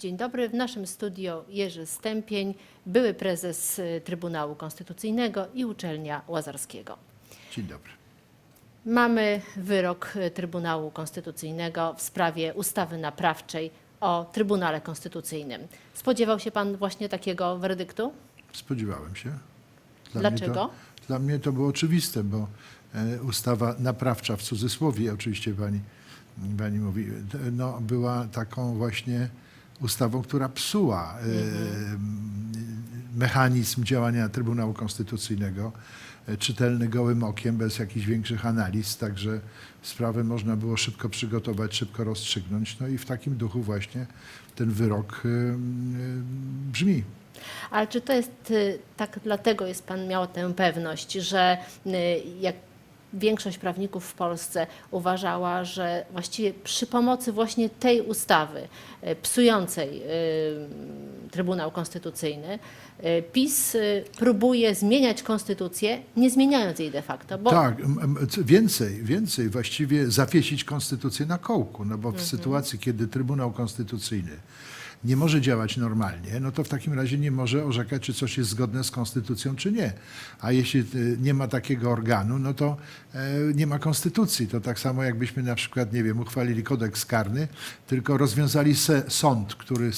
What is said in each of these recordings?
Dzień dobry. W naszym studio Jerzy Stępień, były prezes y, Trybunału Konstytucyjnego i Uczelnia Łazarskiego. Dzień dobry. Mamy wyrok y, Trybunału Konstytucyjnego w sprawie ustawy naprawczej o Trybunale Konstytucyjnym. Spodziewał się pan właśnie takiego werdyktu? Spodziewałem się. Mnie Dlaczego? to, dla mnie to było oczywiste, bo e, ustawa naprawcza w cudzysłowie, oczywiście pani, pani mówi, d- no, była taką właśnie ustawą, która psuła e, mechanizm działania Trybunału Konstytucyjnego, e, czytelny gołym okiem, bez jakichś większych analiz, także sprawę można było szybko przygotować, szybko rozstrzygnąć. No i w takim duchu właśnie ten wyrok e, brzmi. Ale czy to jest y, tak, dlatego jest pan miał tę pewność, że y, jak większość prawników w Polsce uważała, że właściwie przy pomocy właśnie tej ustawy y, psującej y, Trybunał Konstytucyjny, y, PiS próbuje zmieniać konstytucję, nie zmieniając jej de facto, bo Tak, więcej, więcej, właściwie zawiesić konstytucję na kołku, no bo Mhm. w sytuacji, kiedy Trybunał Konstytucyjny nie może działać normalnie, no to w takim razie nie może orzekać, czy coś jest zgodne z konstytucją, czy nie. A jeśli y, nie ma takiego organu, no to e, nie ma konstytucji. To tak samo jakbyśmy na przykład, nie wiem, uchwalili kodeks karny, tylko rozwiązali sąd, który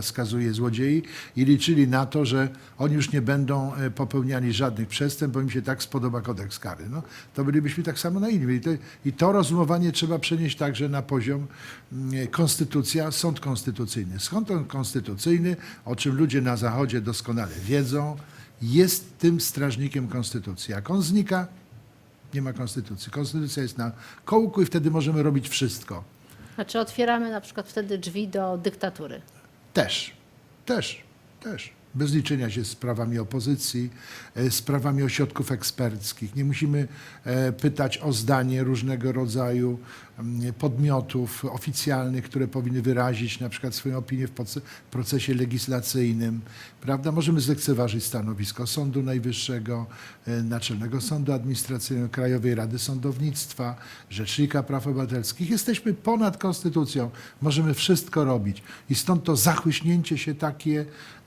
skazuje złodziei i liczyli na to, że oni już nie będą e, popełniali żadnych przestępstw, bo im się tak spodoba kodeks karny. No, to bylibyśmy tak samo naiwni. I to, I to rozumowanie trzeba przenieść także na poziom mm, konstytucja, sąd konstytucyjny. Sąd konstytucyjny, o czym ludzie na Zachodzie doskonale wiedzą, jest tym strażnikiem konstytucji. Jak on znika, nie ma konstytucji. Konstytucja jest na kołku i wtedy możemy robić wszystko. znaczy otwieramy na przykład wtedy drzwi do dyktatury. Też, też, też. Bez liczenia się z prawami opozycji, e, z prawami ośrodków eksperckich. Nie musimy e, pytać o zdanie różnego rodzaju podmiotów oficjalnych, które powinny wyrazić na przykład swoją opinię w proce- procesie legislacyjnym. Prawda? Możemy zlekceważyć stanowisko Sądu Najwyższego, e, Naczelnego Sądu Administracyjnego, Krajowej Rady Sądownictwa, Rzecznika Praw Obywatelskich. Jesteśmy ponad konstytucją. Możemy wszystko robić. I stąd to zachłyśnięcie się takie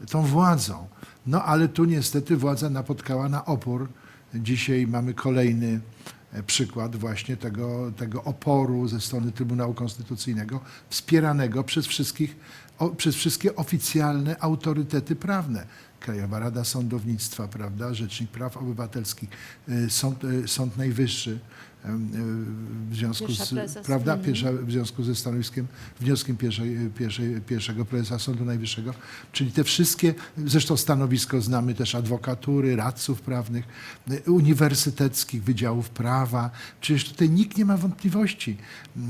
tą władzą. No ale tu niestety władza napotkała na opór. Dzisiaj mamy kolejny e, przykład właśnie tego, tego oporu ze strony Trybunału Konstytucyjnego, wspieranego przez, wszystkich, o, przez wszystkie oficjalne autorytety prawne. Krajowa Rada Sądownictwa, prawda, Rzecznik Praw Obywatelskich, e, Sąd, e, Sąd Najwyższy e, w związku z, prawda, pierwsza, w związku ze stanowiskiem, wnioskiem pierwszej, pierwszej, pierwszego prezesa Sądu Najwyższego, czyli te wszystkie, zresztą stanowisko znamy też adwokatury, radców prawnych, y, uniwersyteckich, wydziałów prawa. Przecież tutaj nikt nie ma wątpliwości,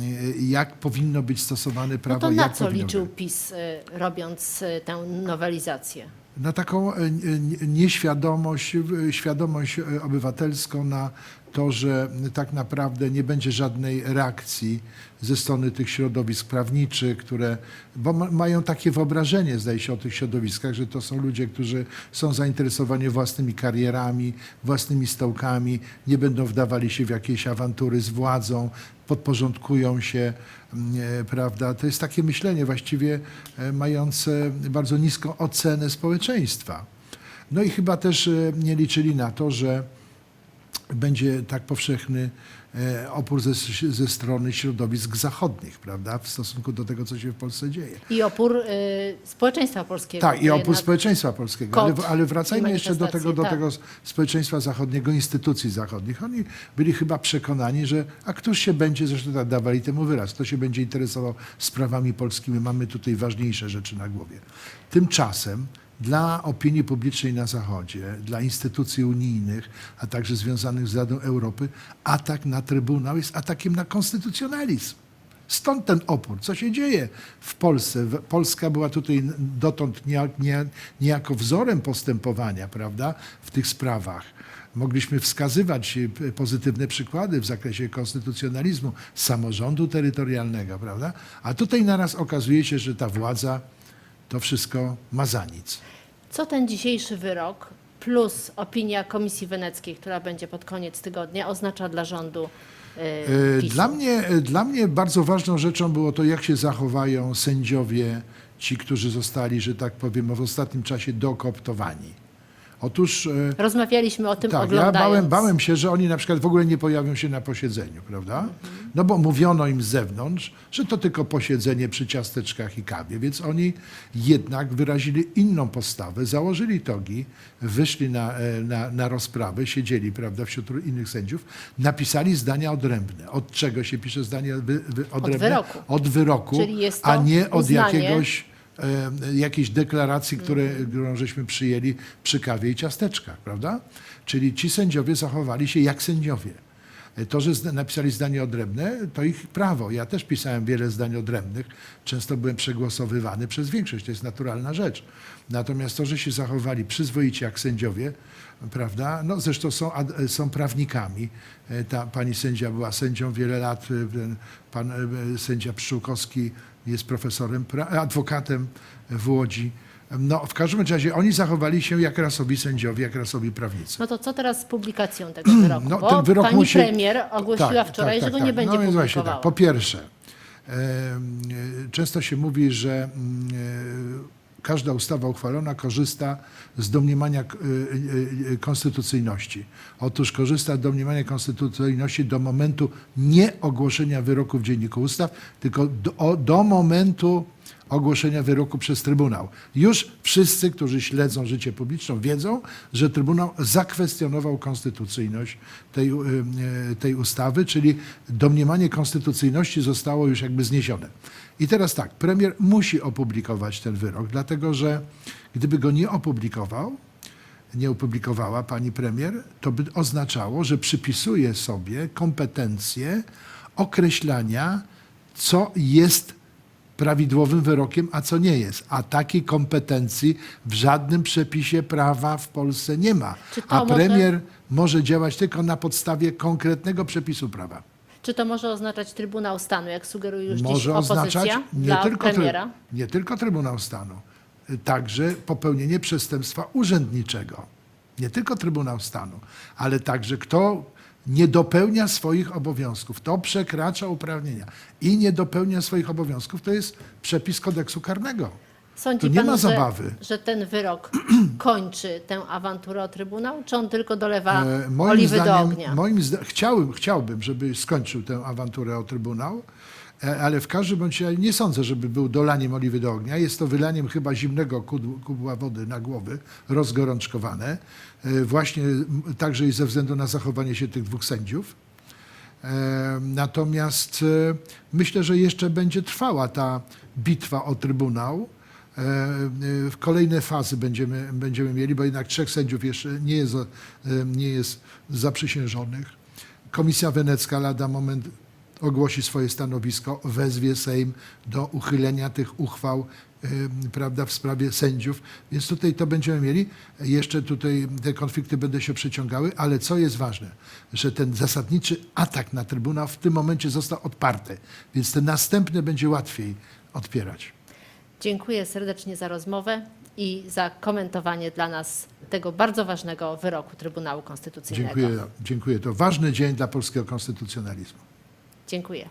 y, jak powinno być stosowane No prawo. to na co liczył być. PiS, robiąc tę nowelizację? na taką e, nie- nieświadomość, e, świadomość e, obywatelską na to, że tak naprawdę nie będzie żadnej reakcji ze strony tych środowisk prawniczych, które, bo ma, mają takie wyobrażenie, zdaje się, o tych środowiskach, że to są ludzie, którzy są zainteresowani własnymi karierami, własnymi stołkami, nie będą wdawali się w jakieś awantury z władzą, podporządkują się, mm, e, prawda? To jest takie myślenie właściwie e, mające bardzo niską ocenę społeczeństwa. No i chyba też e, nie liczyli na to, że będzie tak powszechny e, opór ze, ze strony środowisk zachodnich, prawda, w stosunku do tego, co się w Polsce dzieje. I opór y, społeczeństwa polskiego. Tak, i opór społeczeństwa polskiego. Ale, ale wracajmy jeszcze do tego, do manifestacje, tego społeczeństwa zachodniego, instytucji zachodnich. Oni byli chyba przekonani, że a któż się będzie, zresztą tak dawali temu wyraz, kto się będzie interesował sprawami polskimi, mamy tutaj ważniejsze rzeczy na głowie. Tymczasem dla opinii publicznej na Zachodzie, dla instytucji unijnych, a także związanych z Radą Europy, atak na Trybunał jest atakiem na konstytucjonalizm. Stąd ten opór. Co się dzieje w Polsce? Polska była tutaj dotąd nie- nie- niejako wzorem postępowania, prawda, w tych sprawach. Mogliśmy wskazywać p- pozytywne przykłady w zakresie konstytucjonalizmu, samorządu terytorialnego, prawda? A tutaj naraz okazuje się, że ta władza to wszystko ma za nic. Co ten dzisiejszy wyrok plus opinia Komisji Weneckiej, która będzie pod koniec tygodnia, oznacza dla rządu E, PiSu? Dla mnie, e, dla mnie bardzo ważną rzeczą było to, jak się zachowają sędziowie ci, którzy zostali, że tak powiem, w ostatnim czasie dokooptowani. Otóż e, Rozmawialiśmy o tym tak, ja oglądając. bałem, bałem się, że oni na przykład w ogóle nie pojawią się na posiedzeniu, prawda? No bo mówiono im z zewnątrz, że to tylko posiedzenie przy ciasteczkach i kawie, więc oni jednak wyrazili inną postawę, założyli togi, wyszli na, e, na, na rozprawę, siedzieli, prawda, wśród innych sędziów, napisali zdania odrębne. Od czego się pisze wy, odrębne? wyroku. Od wyroku, jest to a nie od uznanie- jakiegoś jakiejś deklaracji, które, którą żeśmy przyjęli przy kawie i ciasteczkach, prawda? Czyli ci sędziowie zachowali się jak sędziowie. E, To, że napisali zdanie odrębne, to ich prawo. Ja też pisałem wiele zdań odrębnych. Często byłem przegłosowywany przez większość. To jest naturalna rzecz. Natomiast to, że się zachowali przyzwoicie jak sędziowie, prawda? No zresztą są, ad- są prawnikami. E, Ta pani sędzia była sędzią wiele lat. e, Pan e, sędzia Pszczółkowski jest profesorem, adwokatem w Łodzi. No, w każdym razie oni zachowali się jak rasowi sędziowie, jak rasowi prawnicy. No to co teraz z publikacją tego wyroku? No, Bo ten wyrok pani musi- premier ogłosiła Tak, wczoraj, tak, że tak, go nie tak. będzie no, więc właśnie tak. Po pierwsze, e, często się mówi, że mm, e, każda ustawa uchwalona korzysta z domniemania e, e, e, konstytucyjności. Otóż korzysta z domniemania konstytucyjności do momentu nie ogłoszenia wyroku w Dzienniku Ustaw, tylko do, do momentu ogłoszenia wyroku przez Trybunał. Już wszyscy, którzy śledzą życie publiczne, wiedzą, że Trybunał zakwestionował konstytucyjność tej, y, y, tej ustawy, czyli domniemanie konstytucyjności zostało już jakby zniesione. I teraz tak, premier musi opublikować ten wyrok, dlatego że gdyby go nie opublikował, nie opublikowała pani premier, to by oznaczało, że przypisuje sobie kompetencje określania, co jest prawidłowym wyrokiem, a co nie jest. A takiej kompetencji w żadnym przepisie prawa w Polsce nie ma. A może- premier może działać tylko na podstawie konkretnego przepisu prawa. Czy to może oznaczać Trybunał Stanu, jak sugeruje już dziś może opozycja oznaczać nie tylko, premiera? nie tylko Trybunał Stanu, także popełnienie przestępstwa urzędniczego. Nie tylko Trybunał Stanu, ale także kto nie dopełnia swoich obowiązków, to przekracza uprawnienia i nie dopełnia swoich obowiązków, to jest przepis kodeksu karnego. Sądzi Tu nie pan, ma że, zabawy. że ten wyrok kończy tę awanturę o Trybunał, czy on tylko dolewa E, moim oliwy do zdaniem, ognia? moim zda- chciałbym, chciałbym, żeby skończył tę awanturę o Trybunał, ale w każdym bądź razie nie sądzę, żeby był dolaniem oliwy do ognia. Jest to wylaniem chyba zimnego kubła wody na głowy, rozgorączkowane, e, właśnie także i ze względu na zachowanie się tych dwóch sędziów. E, Natomiast e, myślę, że jeszcze będzie trwała ta bitwa o Trybunał. E, e, W kolejne fazy będziemy, będziemy mieli, bo jednak trzech sędziów jeszcze nie jest, e, nie jest zaprzysiężonych. Komisja Wenecka lada moment ogłosi swoje stanowisko, wezwie Sejm do uchylenia tych uchwał prawda, w sprawie sędziów. Więc tutaj to będziemy mieli. Jeszcze tutaj te konflikty będą się przeciągały, ale co jest ważne, że ten zasadniczy atak na Trybunał w tym momencie został odparty, więc ten następny będzie łatwiej odpierać. Dziękuję serdecznie za rozmowę i za komentowanie dla nas tego bardzo ważnego wyroku Trybunału Konstytucyjnego. Dziękuję, dziękuję. To ważny dzień dla polskiego konstytucjonalizmu. Dziękuję.